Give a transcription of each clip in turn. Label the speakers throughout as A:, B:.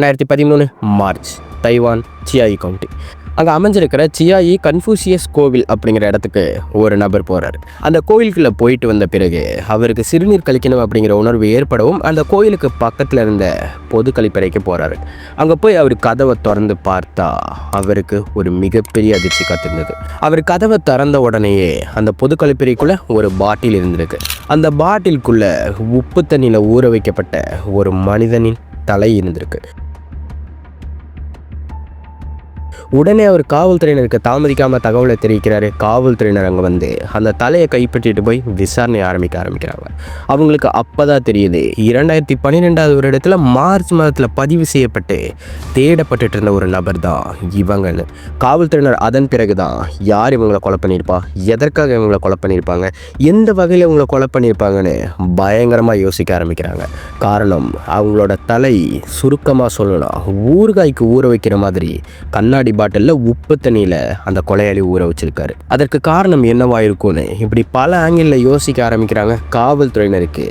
A: இரண்டாயிரத்தி பதிமூணு March Taiwan சியாயி county. அங்கே அமைஞ்சிருக்கிற சியாயி கன்ஃபூசியஸ் கோவில் அப்படிங்கிற இடத்துக்கு ஒரு நபர் போகிறார் அந்த கோவிலுக்குள்ளே போயிட்டு வந்த பிறகு அவருக்கு சிறுநீர் கழிக்கணும் அப்படிங்கிற உணர்வு ஏற்படவும் அந்த கோயிலுக்கு பக்கத்தில் இருந்த பொது கழிப்பறைக்கு போகிறாரு அங்கே போய் அவர் கதவை திறந்து பார்த்தா அவருக்கு ஒரு மிகப்பெரிய அதிர்ச்சி காத்திருந்தது. அவர் கதவை திறந்த உடனேயே அந்த பொது கழிப்பறைக்குள்ளே ஒரு பாட்டில் இருந்திருக்கு. அந்த பாட்டிலுக்குள்ளே உப்பு தண்ணியில் ஊற வைக்கப்பட்ட ஒரு மனிதனின் தலை இருந்திருக்கு. உடனே அவர் காவல்துறையினருக்கு தாமதிக்காமல் தகவலை தெரிவிக்கிறாரு. காவல்துறையினர் அங்கே வந்து அந்த தலையை கைப்பற்றிட்டு போய் விசாரணை ஆரம்பிக்க ஆரம்பிக்கிறாங்க. அவங்களுக்கு அப்போ தான் தெரியுது. இரண்டாயிரத்தி பன்னிரெண்டாவது வருடத்தில் மார்ச் மாதத்தில் பதிவு செய்யப்பட்டு தேடப்பட்டுட்டு இருந்த ஒரு நபர் தான் இவங்கன்னு. காவல்துறையினர் அதன் பிறகு தான் யார் இவங்களை கொலை பண்ணியிருப்பா? எதற்காக இவங்களை கொலை பண்ணியிருப்பாங்க? எந்த வகையில் இவங்களை கொலை பண்ணியிருப்பாங்கன்னு பயங்கரமாக யோசிக்க ஆரம்பிக்கிறாங்க. காரணம் அவங்களோட தலை சுருக்கமாக சொல்லலாம் ஊறுகாய்க்கு ஊற வைக்கிற மாதிரி கண்ணாடி பாட்டிலில் உப்பு தண்ணியில் அந்த கொலையாளி ஊற வச்சிருக்காரு. அதற்கு காரணம் என்னவா இருக்கும்னு இப்படி பல ஆங்கிளில் யோசிக்க ஆரம்பிக்கிறாங்க காவல்துறையினருக்கு.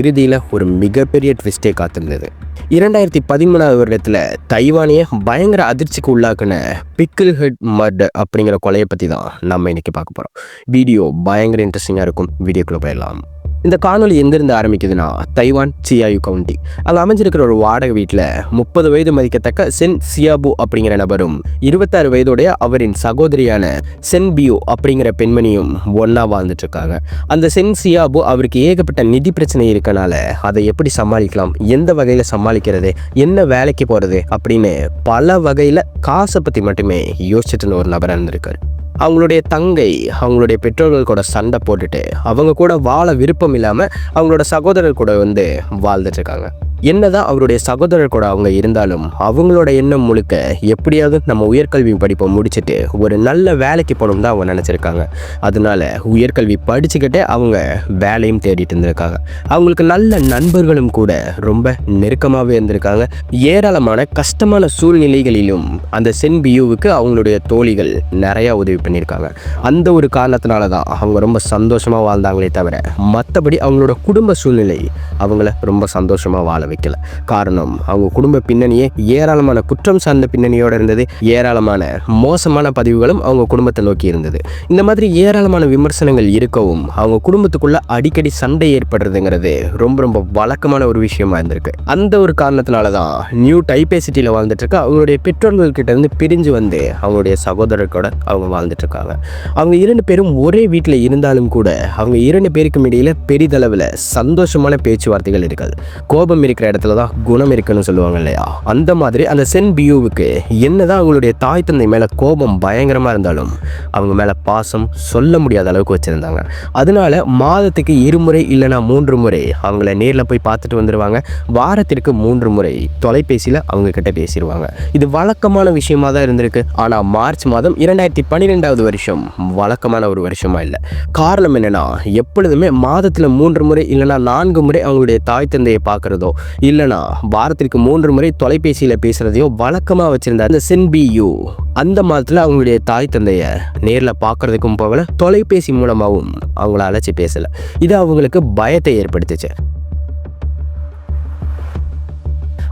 A: இறுதியில் ஒரு மிகப்பெரிய ட்விஸ்டே காத்திருந்தது. இரண்டாயிரத்தி பதிமூணாவது வருடத்தில் தைவானிய பயங்கர அதிர்ச்சிக்கு உள்ளாக்குன பிக்கிள் ஹெட் மர்டு அப்படிங்கிற கொலையை பற்றி தான் நம்ம இன்னைக்கு பார்க்க போகிறோம் வீடியோ பயங்கர இன்ட்ரெஸ்டிங்காக இருக்கும். வீடியோக்குள்ளே போயிடலாம். இந்த காணொளி எங்கிருந்து ஆரம்பிக்குதுன்னா தைவான் சியாயு கவுண்டி. அங்கே அமைஞ்சிருக்கிற ஒரு வாடகை வீட்டில் முப்பது வயது மதிக்கத்தக்க சென் சியாபு அப்படிங்கிற நபரும் இருபத்தாறு வயதுடைய அவரின் சகோதரியான சென் பியோ அப்படிங்கிற பெண்மணியும் ஒன்றா வாழ்ந்துட்டு இருக்காங்க அந்த சென் சியாபு அவருக்கு ஏகப்பட்ட நிதி பிரச்சனை இருக்கனால அதை எப்படி சமாளிக்கலாம் எந்த வகையில் சமாளிக்கிறது என்ன வேலைக்கு போகிறது அப்படின்னு பல வகையில் காசை பற்றி மட்டுமே யோசிச்சுட்டு ஒரு நபராக இருந்திருக்காரு. அவங்களுடைய தங்கை அவங்களுடைய பெற்றோர்கள் கூட சண்டை போட்டுட்டு அவங்க கூட வாழ விருப்பம் இல்லாமல் அவங்களோட சகோதரர் கூட வந்து வாழ்ந்துட்டு இருக்காங்க. என்னதான் அவருடைய சகோதரர் கூட அவங்க இருந்தாலும் அவங்களோட எண்ணம் முழுக்க எப்படியாவது நம்ம உயர்கல்வி படிப்பை முடிச்சுட்டு ஒரு நல்ல வேலைக்கு போகணும் தான் அவங்க நினச்சிருக்காங்க. அதனால உயர்கல்வி படிச்சுக்கிட்டே அவங்க வேலையும் தேடிட்டு இருந்திருக்காங்க. அவங்களுக்கு நல்ல நண்பர்களும் கூட ரொம்ப நெருக்கமாகவே இருந்திருக்காங்க. ஏராளமான கஷ்டமான சூழ்நிலைகளிலும் அந்த சென் பியூவுக்கு அவங்களுடைய தோழிகள் நிறையா உதவி பண்ணியிருக்காங்க. அந்த ஒரு காரணத்தினால தான் அவங்க ரொம்ப சந்தோஷமாக வாழ்ந்தாங்களே தவிர மற்றபடி அவங்களோட குடும்ப சூழ்நிலை அவங்கள ரொம்ப சந்தோஷமாக வாழவே வைக்கல. காரணம் அவங்க குடும்ப பின்னணியே ஏராளமான குற்றம் சார்ந்த பின்னணியோடு இருந்தது ஏராளமான மோசமான பதிவுகளும் அவங்க குடும்பத்தை நோக்கி இருந்தது. இந்த மாதிரி ஏராளமான விமர்சனங்கள் இருக்கவும் அவங்க குடும்பத்துக்குள்ள அடிக்கடி சண்டை ஏற்படுறதுங்கிறது ரொம்ப ரொம்ப வழக்கமான ஒரு விஷயமா இருந்திருக்கு. அந்த ஒரு காரணத்தினால தான் நியூ டைபேசிட்டியில் வாழ்ந்துட்டு இருக்க அவங்களுடைய பெற்றோர்கள் கிட்ட இருந்து பிரிஞ்சு வந்து அவங்களுடைய சகோதரர்களோட அவங்க வாழ்ந்துட்டு இருக்காங்க அவங்க இரண்டு பேரும் ஒரே வீட்டில் இருந்தாலும் கூட அவங்க இரண்டு பேருக்கும் இடையில பெரிதளவில் சந்தோஷமான பேச்சுவார்த்தைகள் இருக்காது. கோபம் இருக்கிற இடத்துல தான் குணம் இருக்குன்னு சொல்லுவாங்க இல்லையா? அந்த மாதிரி அந்த சென் பியூவுக்கு என்னதான் அவங்களுடைய தாய் தந்தை மேலே கோபம் பயங்கரமாக இருந்தாலும் அவங்க மேலே பாசம் சொல்ல முடியாத அளவுக்கு வச்சுருந்தாங்க. அதனால மாதத்துக்கு இருமுறை இல்லைனா மூன்று முறை அவங்கள நேரில் போய் பார்த்துட்டு வந்துடுவாங்க வாரத்திற்கு மூன்று முறை தொலைபேசியில் அவங்க கிட்ட பேசிடுவாங்க இது வழக்கமான விஷயமா தான் இருந்திருக்கு. ஆனால் மார்ச் மாதம் இரண்டாயிரத்தி பன்னிரெண்டாவது வருஷம் வழக்கமான ஒரு வருஷமா இல்லை. காரணம் என்னன்னா எப்பொழுதுமே மாதத்தில் மூன்று முறை இல்லைனா நான்கு முறை அவங்களுடைய தாய் தந்தையை பார்க்குறதோ இல்லைனா வாரத்திற்கு மூன்று முறை தொலைபேசியில் பேசுகிறதையோ வழக்கமாக வச்சுருந்த அந்த சென்பியூ அந்த மாதத்தில் அவங்களுடைய தாய் தந்தையை நேரில் பார்க்குறதுக்கும் போகல தொலைபேசி மூலமாகவும் அவங்கள அழைச்சி பேசலை. இது அவங்களுக்கு பயத்தை ஏற்படுத்துச்சு.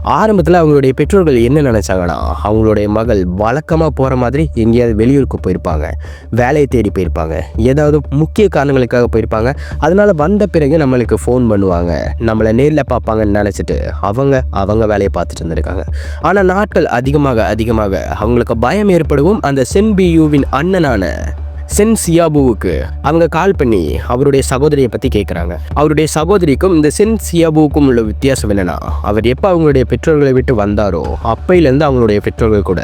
A: ஆரம்பத்தில் அவங்களுடைய பெற்றோர்கள் என்ன நினச்சாங்கன்னா அவங்களுடைய மகள் வழக்கமாக போகிற மாதிரி எங்கேயாவது வெளியூருக்கு போயிருப்பாங்க. வேலையை தேடி போயிருப்பாங்க. ஏதாவது முக்கிய காரணங்களுக்காக போயிருப்பாங்க. அதனால் வந்த பிறகு நம்மளுக்கு ஃபோன் பண்ணுவாங்க. நம்மளை நேரில் பார்ப்பாங்கன்னு நினச்சிட்டு அவங்க அவங்க வேலையை பார்த்துட்டு இருந்திருக்காங்க. ஆனால் நாட்கள் அதிகமாக அதிகமாக அவங்களுக்கு பயம் ஏற்படவும் அந்த சென்பியூவின் அண்ணனான சென் சியாபுவுக்கு அவங்க கால் பண்ணி அவருடைய சகோதரியை பற்றி கேட்குறாங்க அவருடைய சகோதரிக்கும் இந்த சென் சியாபுவுக்கும் உள்ள வித்தியாசம் என்னன்னா அவர் எப்போ அவங்களுடைய பெற்றோர்களை விட்டு வந்தாரோ அப்பையிலேருந்து அவங்களுடைய பெற்றோர்கள் கூட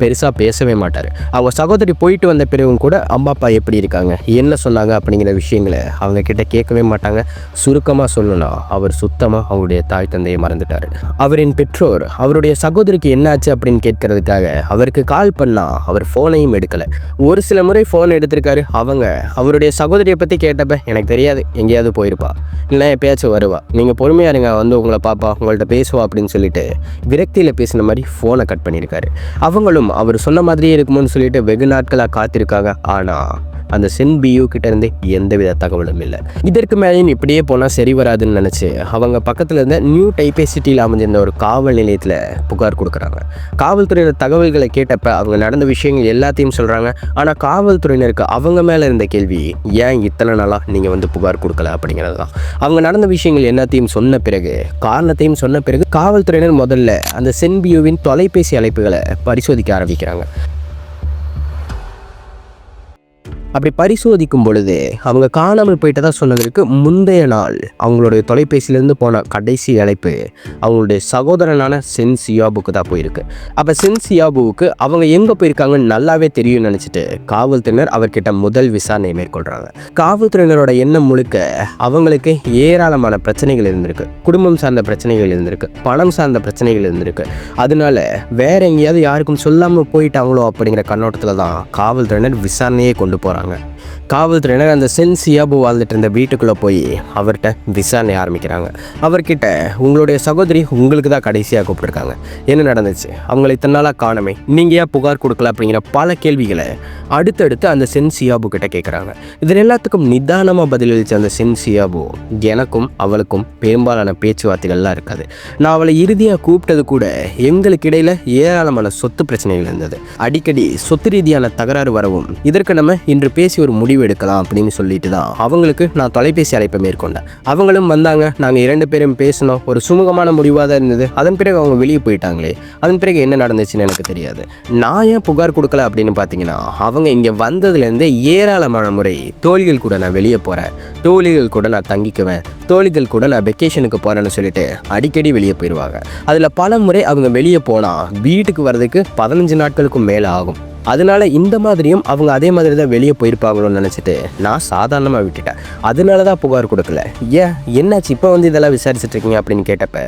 A: பெருசாக பேசவே மாட்டார். அவங்க சகோதரி போயிட்டு வந்த பிறகும் கூட அம்மா அப்பா எப்படி இருக்காங்க என்ன சொன்னாங்க அப்படிங்கிற விஷயங்களை அவங்க கிட்ட கேட்கவே மாட்டாங்க. சுருக்கமாக சொல்லணும்னா அவர் சுத்தமாக அவருடைய தாய் தந்தையை மறந்துட்டார். அவரின் பெற்றோர் அவருடைய சகோதரிக்கு என்னாச்சு அப்படின்னு கேட்கறதுக்காக அவருக்கு கால் பண்ணால் அவர் ஃபோனையும் எடுக்கலை. ஒரு சில முறை ஃபோன் எடுத்திருக்காரு அவங்க. அவருடைய சகோதரியை பற்றி கேட்டப்ப எனக்கு தெரியாது எங்கேயாவது போயிருப்பா. இல்லை எப்பயாச்சும் வருவா. நீங்கள் பொறுமையாக இருங்க வந்து உங்களை பாப்பா உங்கள்கிட்ட பேசுவா அப்படின்னு சொல்லிட்டு விரக்தியில் பேசின மாதிரி ஃபோனை கட் பண்ணியிருக்காரு. அவங்களும் அவர் சொன்ன மாதிரியே இருக்குமோன்னு சொல்லிட்டு வெகு நாட்களாக காத்திருக்காங்க. ஆனால் அந்த சென் பியூ கிட்ட இருந்து எந்தவித தகவலும் இல்லை. இதற்கு மேலேயும் இப்படியே போனால் சரி வராதுன்னு நினச்சி அவங்க பக்கத்தில் இருந்த நியூ டைப்பே சிட்டியில் அமைஞ்சிருந்த ஒரு காவல் நிலையத்தில் புகார் கொடுக்குறாங்க. காவல்துறையினர் தகவல்களை கேட்டப்ப அவங்க நடந்த விஷயங்கள் எல்லாத்தையும் சொல்கிறாங்க ஆனால் காவல்துறையினருக்கு அவங்க மேலே இருந்த கேள்வி ஏன் இத்தனை நாளாக நீங்கள் வந்து புகார் கொடுக்கல? அப்படிங்கிறது தான் அவங்க நடந்த விஷயங்கள் எல்லாத்தையும் சொன்ன பிறகு காரணத்தையும் சொன்ன பிறகு காவல்துறையினர் முதல்ல அந்த சென்பியூவின் தொலைபேசி அழைப்புகளை பரிசோதிக்க ஆரம்பிக்கிறாங்க. அப்படி பரிசோதிக்கும் பொழுது அவங்க காணாமல் போயிட்டதா சொன்னதற்கு முந்தைய நாள் அவங்களுடைய தொலைபேசியிலேருந்து போன கடைசி அழைப்பு அவங்களுடைய சகோதரனான சென் சியாபுக்கு தான் போயிருக்கு. அப்போ சென் சியாபுவுக்கு அவங்க எங்கே போயிருக்காங்கன்னு நல்லாவே தெரியும்னு நினச்சிட்டு காவல்துறையினர் அவர்கிட்ட முதல் விசாரணை மேற்கொள்கிறாங்க காவல்துறையினரோட எண்ணம் முழுக்க அவங்களுக்கு ஏராளமான பிரச்சனைகள் இருந்திருக்கு. குடும்பம் சார்ந்த பிரச்சனைகள் இருந்திருக்கு. பணம் சார்ந்த பிரச்சனைகள் இருந்திருக்கு. அதனால வேற எங்கேயாவது யாருக்கும் சொல்லாமல் போயிட்டாங்களோ அப்படிங்கிற கண்ணோட்டத்தில் தான் காவல்துறையினர் விசாரணையே கொண்டு போகிறாங்க சொல்கிறாங்க காவல்துறையினர் அந்த சென் சியாபு வாழ்ந்துட்டு இருந்த வீட்டுக்குள்ளே போய் அவர்கிட்ட விசாரணை ஆரம்பிக்கிறாங்க. அவர்கிட்ட உங்களுடைய சகோதரி உங்களுக்கு தான் கடைசியாக கூப்பிட்டுருக்காங்க. என்ன நடந்துச்சு? அவங்களை இத்தனை நாளாக காணமே. நீங்கள் ஏன் புகார் கொடுக்கல? அப்படிங்கிற பல கேள்விகளை அடுத்தடுத்து அந்த சென் சியாபு கிட்ட கேட்குறாங்க இதில் எல்லாத்துக்கும் நிதானமாக பதிலளித்த அந்த சென் சியாபு எனக்கும் அவளுக்கும் பெரும்பாலான பேச்சுவார்த்தைகள்லாம் இருக்காது. நான் அவளை இறுதியாக கூப்பிட்டது கூட எங்களுக்கு இடையில் ஏராளமான சொத்து பிரச்சனைகள் இருந்தது. அடிக்கடி சொத்து ரீதியான தகராறு வரவும் இதற்கு நம்ம இன்று பேசி ஒரு முடிவு எடுக்கலாம் அப்படின்னு சொல்லிட்டு தான் அவங்களுக்கு நான் தொலைபேசி அழைப்பை மேற்கொண்டேன். அவங்களும் வந்தாங்க. நாங்கள் இரண்டு பேரும் பேசினோம். ஒரு சுமூகமான முடிவாக தான் இருந்தது. அதன் பிறகு அவங்க வெளியே போயிட்டாங்களே. அதன் பிறகு என்ன நடந்துச்சுன்னு எனக்கு தெரியாது. நான் ஏன் புகார் கொடுக்கல அப்படின்னு பார்த்தீங்கன்னா அவங்க இங்கே வந்ததுலேருந்து ஏராளமான முறை தோழிகள் கூட நான் வெளியே போகிறேன் தோழிகள் கூட நான் தங்கிக்குவேன். தோழிகள் கூட நான் வெக்கேஷனுக்கு போகிறேன்னு சொல்லிட்டு அடிக்கடி வெளியே போயிடுவாங்க அதில் பல முறை அவங்க வெளியே போனால் வீட்டுக்கு வர்றதுக்கு பதினஞ்சு நாட்களுக்கும் மேலே ஆகும். அதனால இந்த மாதிரியும் அவங்க அதே மாதிரி தான் வெளியே போயிருப்பாங்களோன்னு நினச்சிட்டு நான் சாதாரணமாக விட்டுட்டேன். அதனால தான் புகார் கொடுக்கல. ஏன்? என்னாச்சு? இப்போ வந்து இதெல்லாம் விசாரிச்சுட்டு இருக்கீங்க அப்படின்னு கேட்டப்ப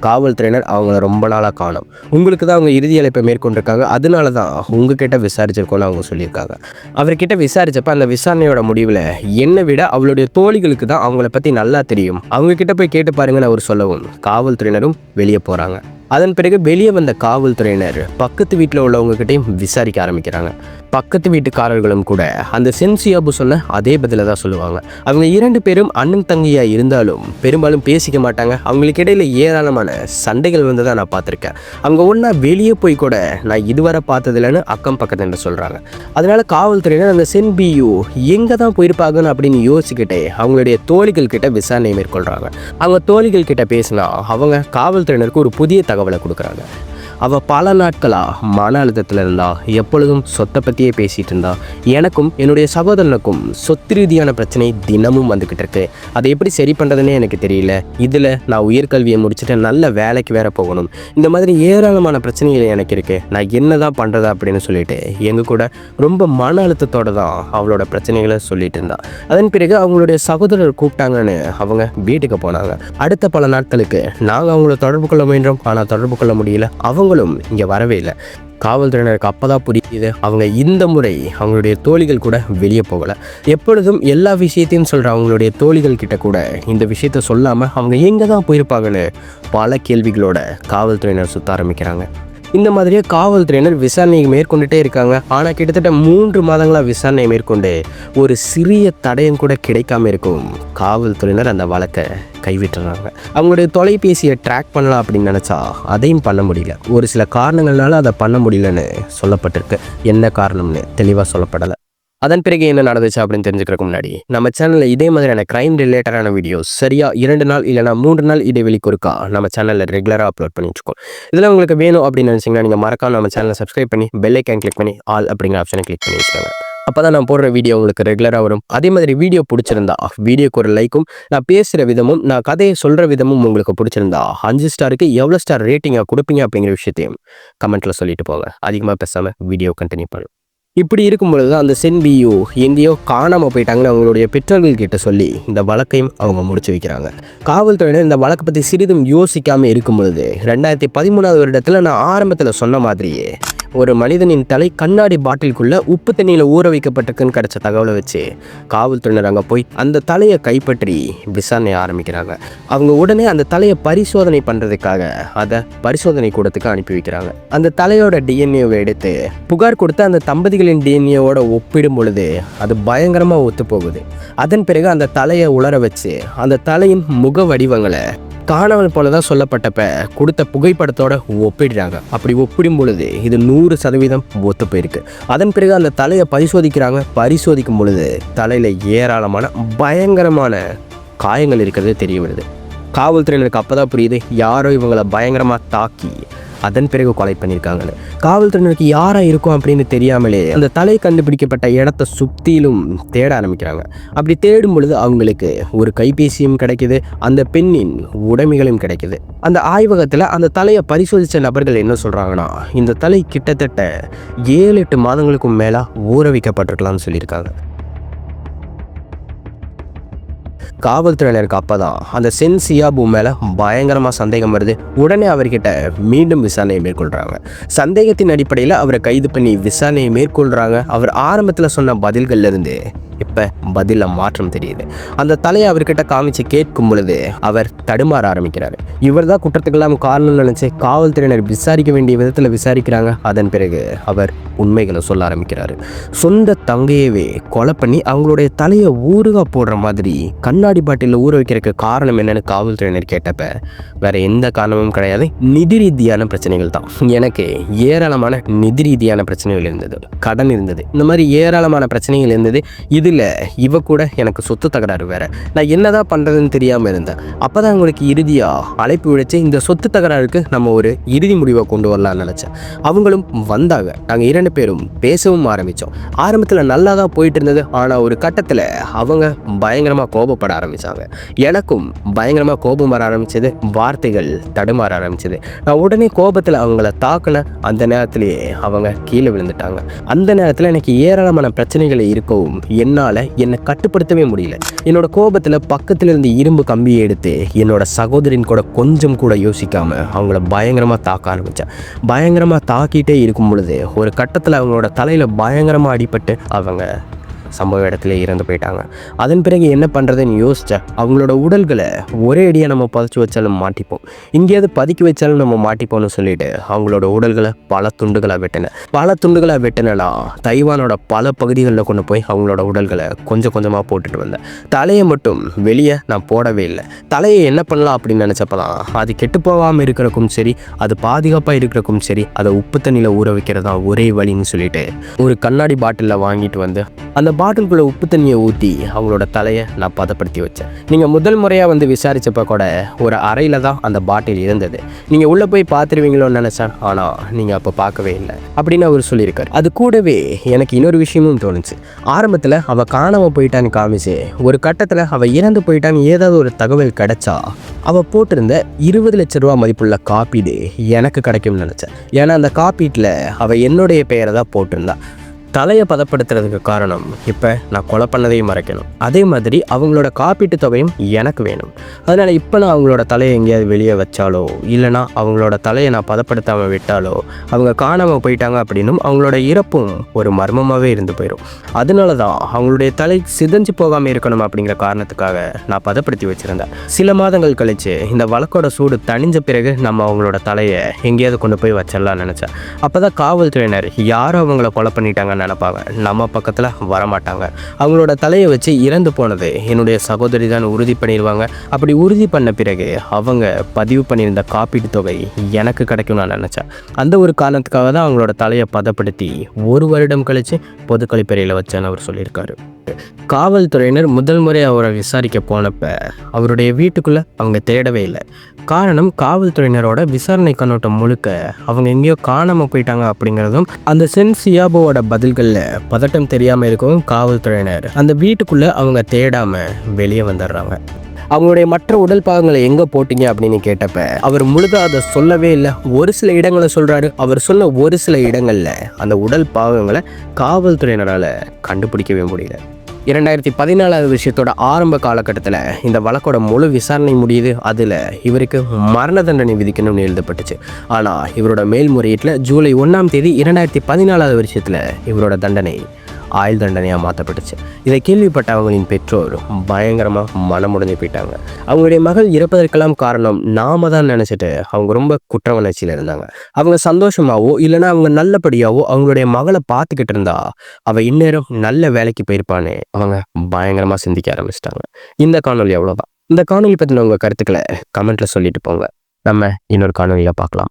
A: காவல்துறையினர் அவங்கள ரொம்ப நாளாக காணும். உங்களுக்கு தான் அவங்க இறுதி அழைப்பை மேற்கொண்டிருக்காங்க. அதனால தான் உங்ககிட்ட விசாரிச்சிருக்கோன்னு அவங்க சொல்லியிருக்காங்க. அவர்கிட்ட விசாரிச்சப்ப அந்த விசாரணையோட முடிவில் என்னை விட அவளுடைய தோழிகளுக்கு தான் அவங்கள பற்றி நல்லா தெரியும். அவங்க கிட்ட போய் கேட்டு பாருங்கன்னு அவர் சொல்லவும் காவல்துறையினரும் வெளியே போகிறாங்க அதன் பிறகு வெளியே வந்த காவல்துறையினர் பக்கத்து வீட்டில் உள்ளவங்ககிட்டையும் விசாரிக்க ஆரம்பிக்கிறாங்க. பக்கத்து வீட்டுக்காரர்களும் கூட அந்த சென்சியாபு சொன்ன அதே பதில தான் சொல்லுவாங்க. அவங்க இரண்டு பேரும் அண்ணன் தங்கியாக இருந்தாலும் பெரும்பாலும் பேசிக்க மாட்டாங்க. அவங்களுக்கு இடையில ஏராளமான சண்டைகள் வந்ததை நான் பார்த்துருக்கேன். அவங்க ஒன்றா வெளியே போய் கூட நான் இதுவரை பார்த்ததில்லன்னு அக்கம் பக்கத்துல சொல்கிறாங்க அதனால காவல்துறையினர் அந்த சென் பியூ எங்கே தான் போயிருப்பாங்கன்னு அப்படின்னு யோசிச்சுக்கிட்டே அவங்களுடைய தோழிகள் கிட்ட விசாரணை மேற்கொள்கிறாங்க அவங்க தோழிகள் கிட்ட பேசினா அவங்க காவல்துறையினருக்கு ஒரு புதிய தகவலை கொடுக்குறாங்க. அவள் பல நாட்களாக மன அழுத்தத்தில் இருந்தா எப்பொழுதும் சொத்தை பற்றியே பேசிகிட்டு இருந்தா. எனக்கும் என்னுடைய சகோதரனுக்கும் சொத்து ரீதியான பிரச்சனை தினமும் வந்துக்கிட்டு இருக்கு. அதை எப்படி சரி பண்ணுறதுனே எனக்கு தெரியல. இதில் நான் உயர்கல்வியை முடிச்சுட்டு நல்ல வேலைக்கு வேற போகணும். இந்த மாதிரி ஏராளமான பிரச்சனைகள் எனக்கு இருக்குது நான் என்ன தான் பண்ணுறது அப்படின்னு சொல்லிட்டு எங்கள் கூட ரொம்ப மன அழுத்தத்தோட தான் அவளோட பிரச்சனைகளை சொல்லிட்டு இருந்தா. அதன் பிறகு அவங்களுடைய சகோதரர் கூப்பிட்டாங்கன்னு அவங்க வீட்டுக்கு போனாங்க. அடுத்த பல நாட்களுக்கு நாங்கள் அவங்கள தொடர்பு கொள்ள முயன்றோம். ஆனால் தொடர்பு கொள்ள முடியல. அவங்களும் இங்கே வரவே இல்லை. காவல்துறையினருக்கு அப்போ தான் புரியுது. அவங்க இந்த முறை அவங்களுடைய தோழிகள் கூட வெளியே போகலை. எப்பொழுதும் எல்லா விஷயத்தையும் சொல்கிற அவங்களுடைய தோழிகள் கிட்ட கூட இந்த விஷயத்த சொல்லாமல் அவங்க எங்கே தான் போயிருப்பாங்கன்னு பல கேள்விகளோட காவல்துறையினர் சுத்த ஆரம்பிக்கிறாங்க. இந்த மாதிரியே காவல்துறையினர் விசாரணையை மேற்கொண்டுட்டே இருக்காங்க. ஆனால் கிட்டத்தட்ட மூன்று மாதங்களாக விசாரணையை மேற்கொண்டு ஒரு சிறிய தடயம் கூட கிடைக்காம இருக்கும். காவல்துறையினர் அந்த வழக்கை கைவிட்டுறாங்க. அவங்களுடைய தொலைபேசியை ட்ராக் பண்ணலாம் அப்படின்னு நினச்சா அதையும் பண்ண முடியல. ஒரு சில காரணங்கள்னால அதை பண்ண முடியலன்னு சொல்லப்பட்டிருக்கு. என்ன காரணம்னு தெளிவாக சொல்லப்படலை. அதன் பிறகு என்ன நடந்துச்சு அப்படின்னு தெரிஞ்சுக்கிறதுக்கு முன்னாடி நம்ம சேனலில் இதே மாதிரியான கிரைம் ரிலேட்டடான வீடியோஸ் சரியா இரண்டு நாள் இல்லைனா மூன்று நாள் இடைவெளிக்கு ஒருக்கா நம்ம சேனலில் ரெகுலராக அப்லோட் பண்ணிட்டு இருக்கோம். இதில் உங்களுக்கு வேணும் அப்படின்னு நினச்சிங்கன்னா நீங்கள் மறக்காம நம்ம சேனலை சப்ஸ்கிரைப் பண்ணி பெல் ஐக்கான் கிளிக் பண்ணி ஆல் அப்படிங்கிற ஆப்ஷனை கிளிக் பண்ணி வச்சுக்கோங்க. அப்போ தான் நான் போடுற வீடியோ உங்களுக்கு ரெகுலராக வரும். அதே மாதிரி வீடியோ பிடிச்சிருந்தா வீடியோக்கு ஒரு லைக்கும் நான் பேசுகிற விதமும் நான் கதையை சொல்கிற விதமும் உங்களுக்கு பிடிச்சிருந்தா அஞ்சு ஸ்டாருக்கு எவ்வளோ ஸ்டார் ரேட்டிங்காக கொடுப்பீங்க அப்படிங்கிற விஷயத்தையும் கமெண்ட்டில் சொல்லிட்டு போங்க. அதிகமாக பேசாமல் வீடியோ கண்டினியூ பண்ணும் இப்படி இருக்கும் பொழுது தான் அந்த சென்பியோ எங்கேயோ காணாமல் போயிட்டாங்கன்னு அவங்களுடைய பெற்றோர்கள் கிட்ட சொல்லி இந்த வழக்கையும் அவங்க முடிச்சு வைக்கிறாங்க. காவல்துறையினர் இந்த வழக்கை பற்றி சிறிதும் யோசிக்காமல் இருக்கும் பொழுது ரெண்டாயிரத்தி பதிமூணாவது வருடத்தில் நான் ஆரம்பத்தில் சொன்ன மாதிரியே ஒரு மனிதனின் தலை கண்ணாடி பாட்டிலுக்குள்ள உப்பு தண்ணியில் ஊற வைக்கப்பட்டிருக்குன்னு கிடைச்ச தகவலை வச்சு காவல்துறையினர் அங்கே போய் அந்த தலையை கைப்பற்றி விசாரணை ஆரம்பிக்கிறாங்க. அவங்க உடனே அந்த தலையை பரிசோதனை பண்ணுறதுக்காக அதை பரிசோதனை கூடத்துக்கு அனுப்பி வைக்கிறாங்க. அந்த தலையோட டிஎன்ஏவை எடுத்து புகார் கொடுத்த அந்த தம்பதிகளின் டிஎன்ஏவோட ஒப்பிடும் பொழுது அது பயங்கரமாக ஒத்து போகுது அதன் பிறகு அந்த தலையை உலர வச்சு அந்த தலையின் முக வடிவங்களை காணவன் போல தான் சொல்லப்பட்டப்ப கொடுத்த புகைப்படத்தோட ஒப்பிடுறாங்க. அப்படி ஒப்பிடும் பொழுது இது நூறு சதவீதம் ஒத்து போயிருக்கு. அதன் பிறகு அந்த தலையை பரிசோதிக்கிறாங்க. பரிசோதிக்கும் பொழுது தலையில் ஏராளமான பயங்கரமான காயங்கள் இருக்கிறது தெரிய வருது. காவல்துறையினருக்கு அப்போ தான் புரியுது யாரோ இவங்களை பயங்கரமாக தாக்கி அதன் பிறகு கொலை பண்ணியிருக்காங்கன்னு. காவல்துறையினருக்கு யாராக இருக்கும் அப்படின்னு தெரியாமலே அந்த தலை கண்டுபிடிக்கப்பட்ட இடத்த சுற்றிலும் தேட ஆரம்பிக்கிறாங்க. அப்படி தேடும் பொழுது அவங்களுக்கு ஒரு கைபேசியும் கிடைக்குது அந்த பெண்ணின் உடைமைகளும் கிடைக்குது. அந்த ஆய்வகத்தில் அந்த தலையை பரிசோதித்த நபர்கள் என்ன சொல்கிறாங்கன்னா இந்த தலை கிட்டத்தட்ட ஏழு எட்டு மாதங்களுக்கும் மேலே ஊற வைக்கப்பட்டிருக்கலாம்னு சொல்லியிருக்காங்க. காவல்துறையினருக்கு அப்பதான். அந்த சென் சியாபு மேலே பயங்கரமாக சந்தேகம் வருது. உடனே அவர்கிட்ட மீண்டும் விசாரணையை மேற்கொள்கிறாங்க சந்தேகத்தின் அடிப்படையில் அவரை கைது பண்ணி விசாரணையை மேற்கொள்கிறாங்க அவர் ஆரம்பத்தில் சொன்ன பதில்கள்லேருந்து இப்போ பதிலில் மாற்றம் தெரியுது. அந்த தலையை அவர்கிட்ட காமிச்சு கேட்கும் பொழுது அவர் தடுமாற ஆரம்பிக்கிறார். இவர் தான் குற்றத்துக்கெல்லாம் காரணம் நினச்சி காவல்துறையினர் விசாரிக்க வேண்டிய விதத்தில் விசாரிக்கிறாங்க. அதன் பிறகு அவர் உண்மைகளை சொல்ல ஆரம்பிக்கிறார். சொந்த தங்கையவே கொலை பண்ணி அவங்களுடைய தலையை ஊறுகா போடுற மாதிரி கண்ணாடி பாட்டிலில் ஊற வைக்கிறதுக்கு காரணம் என்னன்னு காவல்துறையினர் கேட்டப்ப வேற எந்த காரணமும் கிடையாது. நிதி ரீதியான பிரச்சனைகள் தான். எனக்கு ஏராளமான நிதி ரீதியான பிரச்சனைகள் இருந்தது. கடன் இருந்தது. இந்த மாதிரி ஏராளமான பிரச்சனைகள் இருந்தது. இது இதில் இவ கூட எனக்கு சொத்து தகராறு வேறு. நான் என்னதான் பண்ணுறதுன்னு தெரியாமல் இருந்தேன். அப்போ தான் உங்களுக்கு இறுதியாக அழைப்பு விழிச்சு இந்த சொத்து தகராறுக்கு நம்ம ஒரு இறுதி முடிவை கொண்டு வரலாம்னு நினச்சேன். அவங்களும் வந்தாங்க. நாங்கள் இரண்டு பேரும் பேசவும் ஆரம்பித்தோம் ஆரம்பத்தில் நல்லா தான் போயிட்டு இருந்தது. ஆனால் ஒரு கட்டத்தில் அவங்க பயங்கரமாக கோபப்பட ஆரம்பித்தாங்க எனக்கும் பயங்கரமாக கோபம் வர ஆரம்பித்தது வார்த்தைகள் தடுமாற ஆரம்பிச்சது. நான் உடனே கோபத்தில் அவங்கள தாக்கின அந்த நேரத்திலேயே அவங்க கீழே விழுந்துட்டாங்க. அந்த நேரத்தில் எனக்கு ஏராளமான பிரச்சனைகள் இருக்கவும் என்னால் என்னை கட்டுப்படுத்தவே முடியல. என்னோட கோபத்தில் பக்கத்தில் இருந்து இரும்பு கம்பியை எடுத்து என்னோட சகோதரின் கூட கொஞ்சம் கூட யோசிக்காம அவங்கள பயங்கரமாக தாக்க ஆரம்பித்தேன் பயங்கரமாக தாக்கிட்டே இருக்கும் பொழுது ஒரு கட்டத்தில் அவங்களோட தலையில் பயங்கரமாக அடிபட்டு அவங்க சம்பவ இடத்துல இறந்து போயிட்டாங்க. அதன் பிறகு என்ன பண்ணுறதுன்னு யோசித்தேன் அவங்களோட உடல்களை ஒரே அடியாக நம்ம புதைச்சி வச்சாலும் மாட்டிப்போம். எங்கேயாவது பதுக்கி வச்சாலும் நம்ம மாட்டிப்போம்னு சொல்லிட்டு அவங்களோட உடல்களை பல துண்டுகளாக வெட்டினேன் பல துண்டுகளாக வெட்டினா தைவானோட பல பகுதிகளில் கொண்டு போய் அவங்களோட உடல்களை கொஞ்சம் கொஞ்சமாக போட்டுட்டு வந்தேன். தலையை மட்டும் வெளியே நான் போடவே இல்லை. தலையை என்ன பண்ணலாம் அப்படின்னு நினச்சப்பதான் அது கெட்டு போகாமல் இருக்கிறக்கும் சரி அது பாதுகாப்பாக இருக்கிறக்கும் சரி அதை உப்பு தண்ணியில் ஊற வைக்கிறது தான் ஒரே வழின்னு சொல்லிட்டு ஒரு கண்ணாடி பாட்டிலில் வாங்கிட்டு வந்து அந்த பா பாட்டிலுக்குள்ளே உப்பு தண்ணியை ஊற்றி அவங்களோட தலையை நான் பதப்படுத்தி வச்சேன். நீங்கள் முதல் முறையாக வந்து விசாரித்தப்ப கூட ஒரு அறையில் தான் அந்த பாட்டில் இருந்தது. நீங்கள் உள்ளே போய் பார்த்துருவீங்களோன்னு நினச்சேன். ஆனால் நீங்கள் அப்போ பார்க்கவே இல்லை. அப்படின்னு அவர் சொல்லியிருக்காரு. அது கூடவே எனக்கு இன்னொரு விஷயமும் தோணுச்சு. ஆரம்பத்தில் அவள் காணாமல் போயிட்டான்னு காமிச்சு ஒரு கட்டத்தில் அவள் இறந்து போயிட்டான்னு ஏதாவது ஒரு தகவல் கிடைச்சா அவள் போட்டிருந்த இருபது லட்ச ரூபா மதிப்புள்ள காப்பீடு எனக்கு கிடைக்கும்னு நினச்சேன். ஏன்னா அந்த காப்பீட்டில் அவள் என்னுடைய பெயரை தான் போட்டிருந்தா. தலையை பதப்படுத்துறதுக்கு காரணம். இப்போ நான் கொலை பண்ணதையும் மறைக்கணும். அதே மாதிரி அவங்களோட காப்பீட்டு தொகையும் எனக்கு வேணும். அதனால் இப்போ நான் அவங்களோட தலையை எங்கேயாவது வெளியே வச்சாலோ இல்லைனா அவங்களோட தலையை நான் பதப்படுத்தாமல் விட்டாலோ அவங்க காணாமல் போயிட்டாங்க அப்படின்னும் அவங்களோட இறப்பும் ஒரு மர்மமாகவே இருந்து போயிடும் அதனால தான் அவங்களுடைய தலை சிதைஞ்சு போகாமல் இருக்கணும் அப்படிங்கிற காரணத்துக்காக நான் பதப்படுத்தி வச்சுருந்தேன். சில மாதங்கள் கழிச்சு இந்த வழக்கோட சூடு தணிஞ்ச பிறகு நம்ம அவங்களோட தலையை எங்கேயாவது கொண்டு போய் வச்சிடலாம்னு நினச்சேன். அப்போ தான் காவல்துறையினர் யாரும் அவங்கள கொலை பண்ணிட்டாங்கன்னு நினைப்பாங்க நம்ம பக்கத்தில் வரமாட்டாங்க. அவங்களோட தலையை வச்சு இறந்து போனது என்னுடைய சகோதரி தான் உறுதி பண்ணிடுவாங்க அப்படி உறுதி பண்ண பிறகு அவங்க பதிவு பண்ணியிருந்த காப்பீட்டு தொகை எனக்கு கிடைக்கும் நான் நினச்சேன். அந்த ஒரு காரணத்துக்காக தான் அவங்களோட தலையை பதப்படுத்தி ஒரு வருடம் கழித்து பொது கழிப்பறையில் வச்சேன்னு அவர் சொல்லியிருக்காரு. காவல்துறையினர் முதல் முறை அவரை விசாரிக்க போனப்ப அவருடைய வீட்டுக்குள்ளே அவங்க தேடவே இல்லை. காரணம் காவல்துறையினரோட விசாரணை கண்ணோட்டம் முழுக்க அவங்க எங்கேயோ காணாமல் போயிட்டாங்க அப்படிங்கிறதும் அந்த சென் சியாபோவோட பதில்களில் பதட்டம் தெரியாமல் இருக்கவும் காவல்துறையினர் அந்த வீட்டுக்குள்ளே அவங்க தேடாமல் வெளியே வந்துடுறாங்க. அவங்களுடைய மற்ற உடல் பாகங்களை எங்கே போட்டீங்க அப்படின்னு கேட்டப்ப அவர் முழுதாக அதை சொல்லவே இல்லை. ஒரு சில இடங்களை சொல்கிறாரு அவர் சொன்ன ஒரு சில இடங்களில் அந்த உடல் பாகங்களை காவல்துறையினரால் கண்டுபிடிக்கவே முடியல. இரண்டாயிரத்தி பதினாலாவது விஷயத்தோட ஆரம்ப காலகட்டத்தில் இந்த வழக்கோட முழு விசாரணை முடியுது. அதில் இவருக்கு மரண தண்டனை விதிக்கணும்னு எழுதப்பட்டுச்சு. ஆனால் இவரோட மேல்முறையீட்டில் ஜூலை ஒன்றாம் தேதி இரண்டாயிரத்தி பதினாலாவது வருஷத்தில் இவரோட தண்டனை ஆயுள் தண்டனையாக மாற்றப்பட்டுச்சு இதை கேள்விப்பட்ட அவங்களின் பெற்றோர் பயங்கரமாக மனமுடைஞ்சு போயிட்டாங்க. அவங்களுடைய மகள் இறப்பதற்கெல்லாம் காரணம் நாம தான் நினச்சிட்டு அவங்க ரொம்ப குற்ற வளர்ச்சியில் இருந்தாங்க. அவங்க சந்தோஷமாவோ இல்லைன்னா அவங்க நல்லபடியாவோ அவங்களுடைய மகளை பார்த்துக்கிட்டு இருந்தா அவள் இந்நேரம் நல்ல வேலைக்கு போயிருப்பானே அவங்க பயங்கரமாக சிந்திக்க ஆரம்பிச்சிட்டாங்க. இந்த காணொலி அவ்வளோதான் இந்த காணொலி பற்றின உங்கள் கருத்துக்களை கமெண்ட்டில் சொல்லிட்டு போங்க. நம்ம இன்னொரு காணொலியில் பார்க்கலாம்.